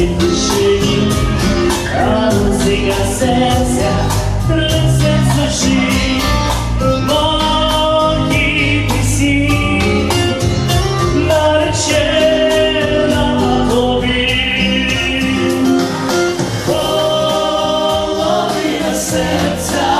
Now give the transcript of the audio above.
світ душі, а музика серця принесе суші, мої пісні, наречена тобі, половина серця.